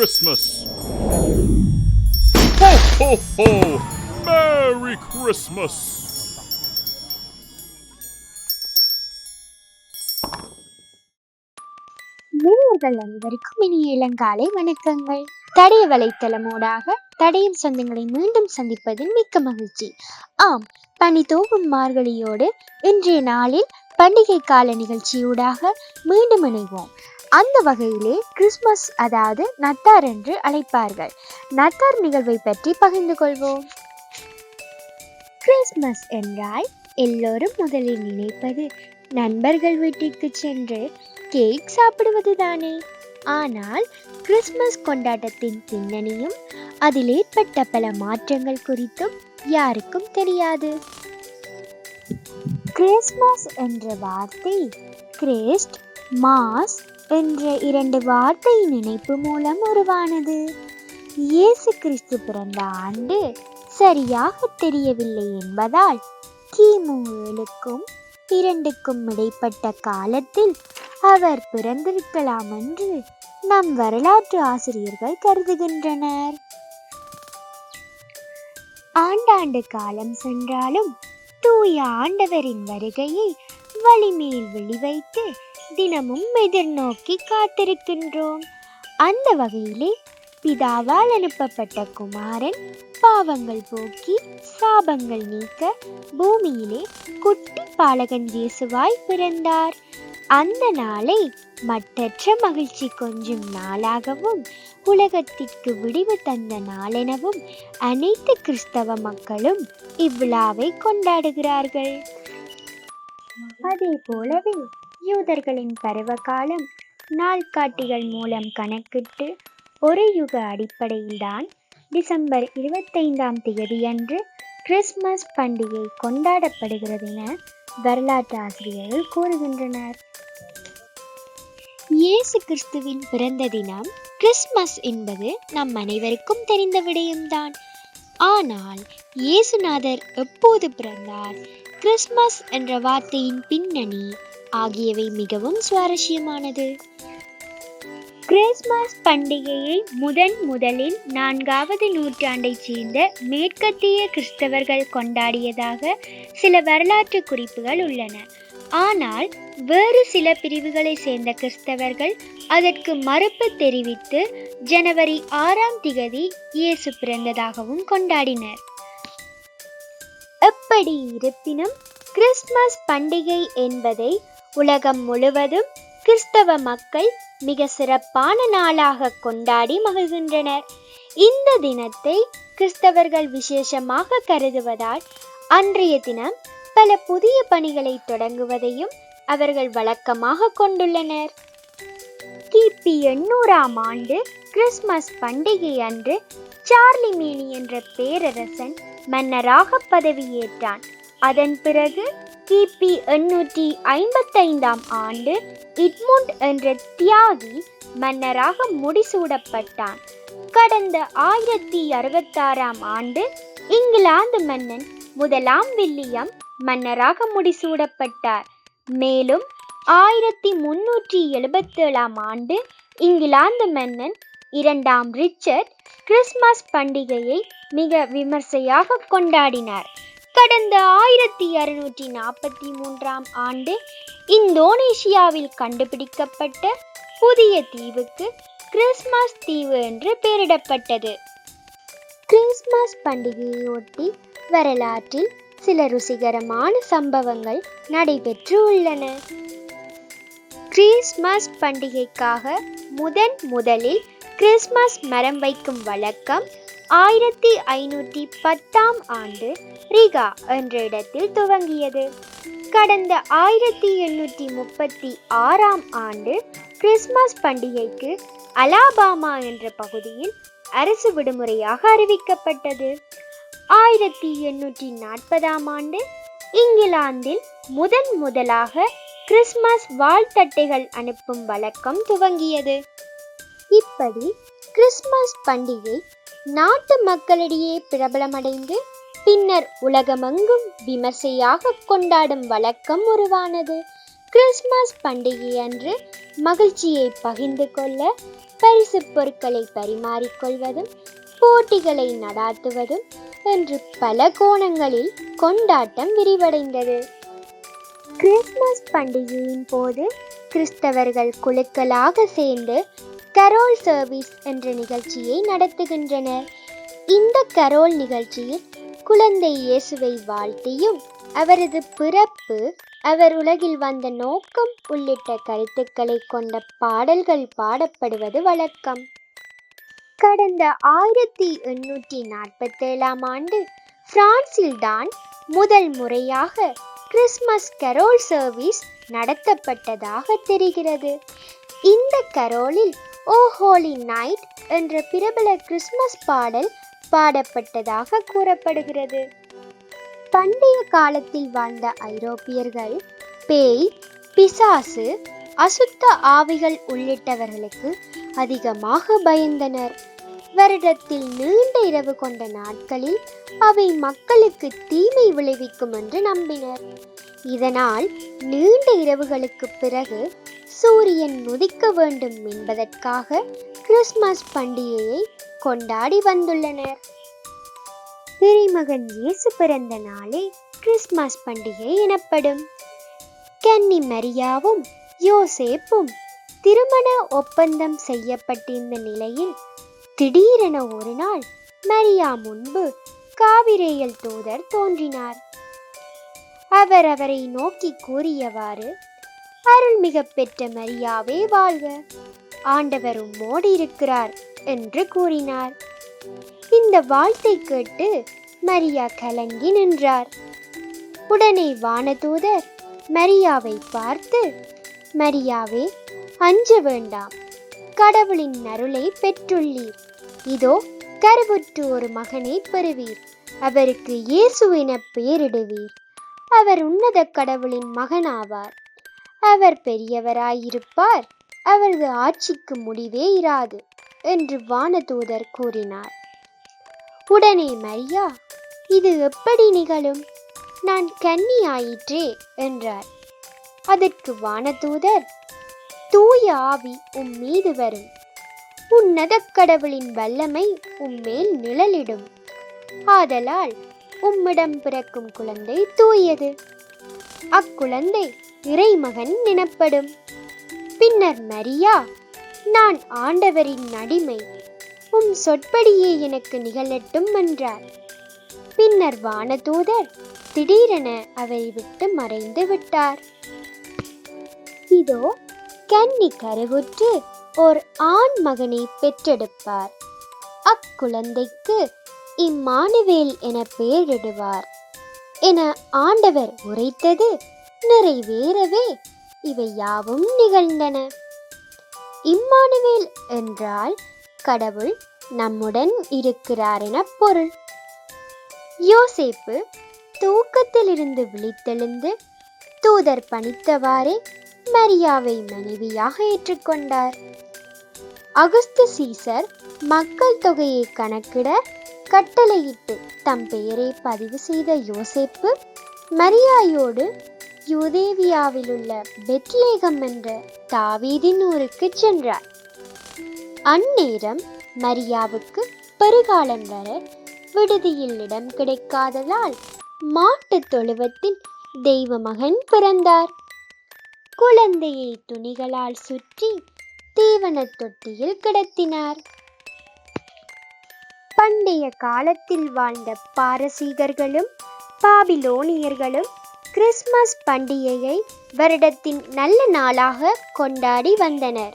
Christmas! Ho, ho, ho! Merry Christmas! நேயர்கள் அனைவருக்கும் இனிய இளங்காலை வணக்கங்கள் தடைய வலைத்தளமூடாக தடையும் சொந்தங்களை மீண்டும் சந்திப்பதில் மிக்க மகிழ்ச்சி ஆம் பனி தூவும் மார்கழியோடு இன்றைய நாளில் பண்டிகை கால நிகழ்ச்சியூடாக மீண்டும் இணைவோம் அந்த வகையிலே கிறிஸ்மஸ் அதாவது நத்தார் என்று அழைப்பார்கள். நத்தார் நிகழ்வை பற்றி பகிர்ந்து கொள்வோம். கிறிஸ்மஸ் என்றால் எல்லோரும் முதலில் நினைப்பது நண்பர்கள் வீட்டிற்கு சென்று கேக் சாப்பிடுவது தானே ஆனால் கிறிஸ்மஸ் கொண்டாட்டத்தின் பின்னணியும் அதில் ஏற்பட்ட பல மாற்றங்கள் குறித்தும் யாருக்கும் தெரியாது. கிறிஸ்மஸ் என்ற வார்த்தை கிறிஸ்ட் மாஸ் என்ற இரண்டு வார்த்தையின் நினைப்பு மூலம் உருவானது. இயேசு கிறிஸ்து பிறந்த ஆண்டு சரியாக தெரியவில்லை என்பதால் கிமு ஏழுக்கும் இரண்டுக்கும் இடைப்பட்ட காலத்தில் அவர் பிறந்திருக்கலாம் என்று நம் வரலாற்று ஆசிரியர்கள் கருதுகின்றனர். ஆண்டாண்டு காலம் சென்றாலும் தூய ஆண்டவரின் வருகையை வழிமேல் வெளிவைத்து தினமும் எதிர்நோக்கி காத்திருக்கின்றோம். அந்த வகையிலே பிதாவால் அனுப்பப்பட்ட குமாரன் பாவங்கள் போக்கி சாபங்கள் நீக்க பூமியிலே குட்டி பாலகன் இயேசுவாய் பிறந்தார். அந்த நாளை மற்றற்ற மகிழ்ச்சி கொஞ்சும் நாளாகவும் உலகத்திற்கு விடிவு தந்த நாளெனவும் அனைத்து கிறிஸ்தவ மக்களும் இவ்விழாவை கொண்டாடுகிறார்கள். அதே போலவே யூதர்களின் பருவகாலம் நாள்காட்டிகள் மூலம் கணக்கிட்டு ஒரு யுக அடிப்படையில்தான் டிசம்பர் இருபத்தைந்தாம் தேதியன்று கிறிஸ்மஸ் பண்டிகை கொண்டாடப்படுகிறது என வரலாற்று ஆசிரியர்கள் கூறுகின்றனர். இயேசு கிறிஸ்துவின் பிறந்த தினம் கிறிஸ்மஸ் என்பது நம் அனைவருக்கும் தெரிந்த விடயம்தான். ஆனால் இயேசுநாதர் எப்போது பிறந்தார்? கிறிஸ்மஸ் என்ற வார்த்தையின் பின்னணி ஆகியவை மிகவும் சுவாரஸ்யமானது. கிறிஸ்மஸ் பண்டிகையை முதன் முதலில் நான்காவது நூற்றாண்டைச் சேர்ந்த மேற்கத்திய கிறிஸ்தவர்கள் கொண்டாடியதாக சில வரலாற்று குறிப்புகள் உள்ளன. ஆனால் வேறு சில பிரிவுகளை சேர்ந்த கிறிஸ்தவர்கள் அதற்கு மறுப்பு தெரிவித்து ஜனவரி ஆறாம் திகதி இயேசு பிறந்ததாகவும் கொண்டாடினர். எப்படி இருப்பினும் கிறிஸ்மஸ் பண்டிகை என்பதை உலகம் முழுவதும் கிறிஸ்தவ மக்கள் மிக சிறப்பான நாளாக கொண்டாடி மகிழ்கின்றனர். இந்த தினத்தை கிறிஸ்தவர்கள் விசேஷமாக கருதுவதால் அன்றைய தினம் பல புதிய பணிகளை தொடங்குவதையும் அவர்கள் வழக்கமாக கொண்டுள்ளனர். கிபி எண்ணூறாம் ஆண்டு கிறிஸ்மஸ் பண்டிகை அன்று சார்லி மீனி என்ற பேரரசன் மன்னராக பதவியேற்றான். அதன் பிறகு கிபி எண்ணூற்றி ஐம்பத்தைந்தாம் ஆண்டு இட்முண்ட் என்ற தியாகி மன்னராக முடிசூடப்பட்டான். கடந்த ஆயிரத்தி அறுபத்தாறாம் ஆண்டு இங்கிலாந்து மன்னன் முதலாம் வில்லியம் மன்னராக முடிசூடப்பட்டார். மேலும் ஆயிரத்தி முன்னூற்றி எழுபத்தேழாம் ஆண்டு இங்கிலாந்து மன்னன் இரண்டாம் ரிச்சர்ட் கிறிஸ்மஸ் பண்டிகையை மிக விமர்சையாக கொண்டாடினார். கடந்த ஆயிரத்தி அறுநூற்றி நாற்பத்தி மூன்றாம் ஆண்டு இந்தோனேஷியாவில் கண்டுபிடிக்கப்பட்ட புதிய தீவுக்கு கிறிஸ்மஸ் தீவு என்று பெயரிடப்பட்டது. கிறிஸ்மஸ் பண்டிகையொட்டி வரலாற்றில் சில ருசிகரமான சம்பவங்கள் நடைபெற்று உள்ளன. கிறிஸ்மஸ் பண்டிகைக்காக முதன் முதலில் கிறிஸ்மஸ் மரம் வைக்கும் வழக்கம் ஆயிரத்தி ஐநூற்றி பத்தாம் ஆண்டு ரிகா என்ற இடத்தில் துவங்கியது. கடந்த ஆயிரத்தி எண்ணூற்றி முப்பத்தி ஆறாம் ஆண்டு கிறிஸ்மஸ் பண்டிகைக்கு அலாபாமா என்ற பகுதியில் அரசு விடுமுறையாக அறிவிக்கப்பட்டது. ஆயிரத்தி எண்ணூற்றி நாற்பதாம் ஆண்டு இங்கிலாந்தில் முதன் முதலாக கிறிஸ்மஸ் வாழ்த்தட்டைகள் அனுப்பும் வழக்கம் துவங்கியது. இப்படி கிறிஸ்மஸ் பண்டிகை நாட்டு மக்களிடையே பிரபலமடைந்து பின்னர் உலகமெங்கும் விமர்சையாக கொண்டாடும் வழக்கம் உருவானது. கிறிஸ்மஸ் பண்டிகை அன்று மகிழ்ச்சியை பகிர்ந்து கொள்ள பரிசு பொருட்களை பரிமாறிக்கொள்வதும் போட்டிகளை நடாத்துவதும் என்று பல கோணங்களில் கொண்டாட்டம் விரிவடைந்தது. கிறிஸ்மஸ் பண்டிகையின் போது கிறிஸ்தவர்கள் குழுக்களாக சேர்ந்து கரோல் சர்வீஸ் என்ற நிகழ்ச்சியை நடத்துகின்றனர் இந்த கரோல் நிகழ்ச்சியில் குழந்தை இயேசுவை வாழ்த்தியும் அவரது பிறப்பு அவர் உலகில் வந்த நோக்கம் உள்ளிட்ட கருத்துக்களை கொண்ட பாடல்கள் பாடப்படுவது வழக்கம். கடந்த ஆயிரத்தி எண்ணூற்றி நாற்பத்தேழாம் ஆண்டு பிரான்சில்தான் முதல் முறையாக கிறிஸ்மஸ் கரோல் சர்வீஸ் நடத்தப்பட்டதாக தெரிகிறது. இந்த கரோலில் ஓ ஹோலி நைட் என்ற பிரபல கிறிஸ்மஸ் பாடல் பாடப்பட்டதாக கூறப்படுகிறது. பண்டைய காலத்தில் வாழ்ந்த ஐரோப்பியர்கள் பேய் பிசாசு அசுத்த ஆவிகள் உள்ளிட்டவர்களுக்கு அதிகமாக பயந்தனர். வருடத்தில் நீண்ட இரவு கொண்ட நாட்களில் அவை மக்களுக்கு தீமை விளைவிக்கும் என்று நம்பினர். இதனால் நீண்ட இரவுகளுக்கு பிறகு சூரியன் உதிக்க வேண்டும் என்பதற்காக கிறிஸ்மஸ் பண்டிகையை கொண்டாடி வந்துள்ளனர். திருமகன் இயேசு பிறந்த நாளே கிறிஸ்மஸ் பண்டிகை எனப்படும். கன்னி மரியாவும் யோசேப்பும் திருமண ஒப்பந்தம் செய்யப்பட்டிருந்த நிலையில் திடீரென ஒரு நாள் மரியா முன்பு காவிரேயல் தூதர் தோன்றினார். அவர் அவரை நோக்கி கூறியவாறு அருள்மிக பெற்ற மரியாவே வாழ்க. ஆண்டவர் உம்மோடு இருக்கிறார் என்று கூறினார். இந்த வாழ்த்தை கேட்டு மரியா கலங்கி நின்றார். உடனே வானதூதர் மரியாவை பார்த்து மரியாவே அஞ்ச வேண்டாம். கடவுளின் அருளை பெற்றுள்ளீர். இதோ கருவுற்று ஒரு மகனை பெறுவீர். அவருக்கு இயேசு என பெயரிடுவீர். அவர் உன்னத கடவுளின் மகனாவார். அவர் பெரியவராயிருப்பார். அவரது ஆட்சிக்கு முடிவே இராது என்று வானதூதர் கூறினார். உடனே மரியா இது எப்படி நிகழும்? நான் கன்னி ஆயிற்றே என்றார். அதற்கு வானதூதர் தூய ஆவி உம் மீது வரும். உன்னத கடவுளின் வல்லமை உம்மேல் நிழலிடும். ஆதலால் உம்மிடம் பிறக்கும் குழந்தை தூயது. அக்குழந்தை இறைமகன் எனப்படும். பின்னர் மரியா நான் ஆண்டவரின் அடிமை. உம் சொற்படியே எனக்கு நிகழட்டும் என்றார் பின்னர் வானதூதர் திடீரென அவரை விட்டு மறைந்து விட்டார். இதோ கன்னி கருவுற்று ஓர் ஆண் மகனை பெற்றெடுப்பார். அக்குழந்தைக்கு இம்மானுவேல் என பெயரிடுவார். என ஆண்டவர் உரைத்தது நிறைவேறவே இவை யாவும் நிகழ்ந்தன. இம்மானுவேல் என்றால் கடவுள் நம்முடன் இருக்கிறார் என பொருள். யோசேப்பு தூக்கத்திலிருந்து விழித்தெழுந்து தூதர் பணித்தவாறே மரியாவை மனைவியாக ஏற்றுக்கொண்டார். அகுஸ்து சீசர் மக்கள் தொகையை கணக்கிட கட்டளையிட்டு தம் பெயரை பதிவு செய்த யோசேப்பு மரியாயோடு யூதேவியாவிலுள்ள பெத்லேகம் என்ற தாவீதின் ஊருக்கு சென்றார் அந்நேரம் மரியாவுக்கு பெருகாலம் வர விடுதியில் இடம் கிடைக்காததால் மாட்டுத் தொழுவத்தில் தெய்வ மகன் பிறந்தார். குழந்தையை துணிகளால் சுற்றி தீவனத் தொட்டியில் கிடத்தினார். பண்டைய காலத்தில் வாழ்ந்த பாரசீகர்களும் பாபிலோனியர்களும் கிறிஸ்மஸ் பண்டிகையை வருடத்தின் நல்ல நாளாக கொண்டாடி வந்தனர்.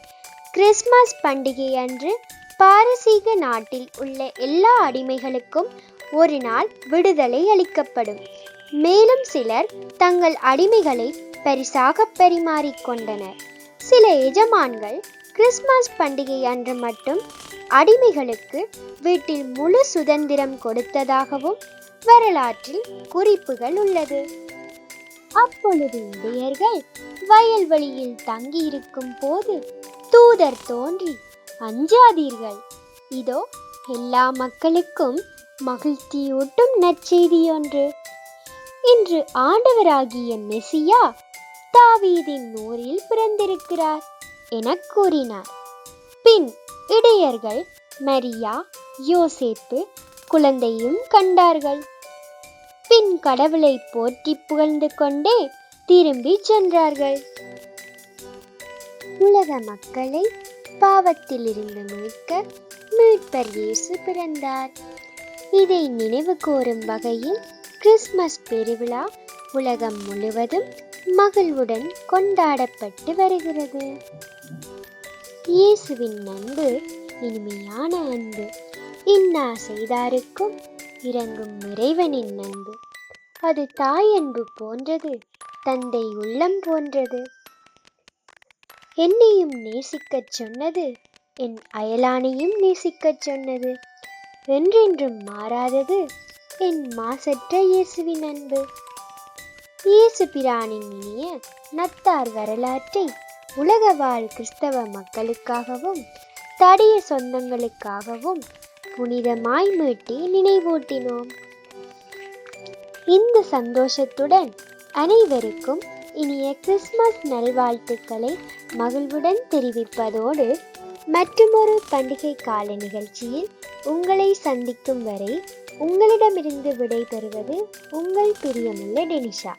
கிறிஸ்மஸ் பண்டிகை அன்று பாரசீக நாட்டில் உள்ள எல்லா அடிமைகளுக்கும் ஒரு நாள் விடுதலை அளிக்கப்படும். மேலும் சிலர் தங்கள் அடிமைகளை பரிசாக பரிமாறிக்கொண்டனர் சில எஜமான்கள் கிறிஸ்மஸ் பண்டிகை அன்று மட்டும் அடிமைகளுக்கு வீட்டில் முழு சுதந்திரம் கொடுத்ததாகவும் வரலாற்றில் குறிப்புகள் உள்ளது. அப்பொழுது இந்தியர்கள் வயல்வெளியில் தங்கியிருக்கும் போது தூதர் தோன்றி அஞ்சாதீர்கள். இதோ எல்லா மக்களுக்கும் மகிழ்ச்சியூட்டும் நற்செய்தி ஒன்று. இன்று ஆண்டவராகிய மெசியா தாவீதின் ஊரில் பிறந்திருக்கிறார் என கூறினார். பின் இடையர்கள் மரியா யோசேப்பு குழந்தையும் கண்டார்கள். பின் கடவுளை போற்றி புகழ்ந்து கொண்டே திரும்பி சென்றார்கள். உலக மக்களை பாவத்திலிருந்து மீட்க மீட்பர் இயேசு பிறந்தார். இதை நினைவு கோரும் வகையில் கிறிஸ்மஸ் பெருவிழா உலகம் முழுவதும் மகிழ்வுடன் கொண்டாடப்பட்டு வருகிறது. இயேசுவின் அன்பு இனிமையான அன்பு இன்னா செய்தாருக்கும் இறங்கும் இறைவனின் அன்பு. அது தாய் அன்பு போன்றது தந்தை உள்ளம் போன்றது. என்னையும் நேசிக்கச் சொன்னது என் அயலானையும் நேசிக்கச் சொன்னது. என்றென்றும் மாறாதது என் மாசற்ற இயேசுவின் அன்பு. இயேசு பிரானின் இனிய நத்தார் வரலாற்றை உலக வாழ் கிறிஸ்தவ மக்களுக்காகவும் தடிய சொந்தங்களுக்காகவும் புனிதமாய் மீட்டி நினைவூட்டினோம். இந்த சந்தோஷத்துடன் அனைவருக்கும் இனிய கிறிஸ்மஸ் நல்வாழ்த்துக்களை மகிழ்வுடன் தெரிவிப்பதோடு மற்றுமொரு பண்டிகை கால நிகழ்ச்சியில் உங்களை சந்திக்கும் வரை உங்களிடமிருந்து விடை பெறுவது உங்கள் பிரியமுள்ள டெனிஷா.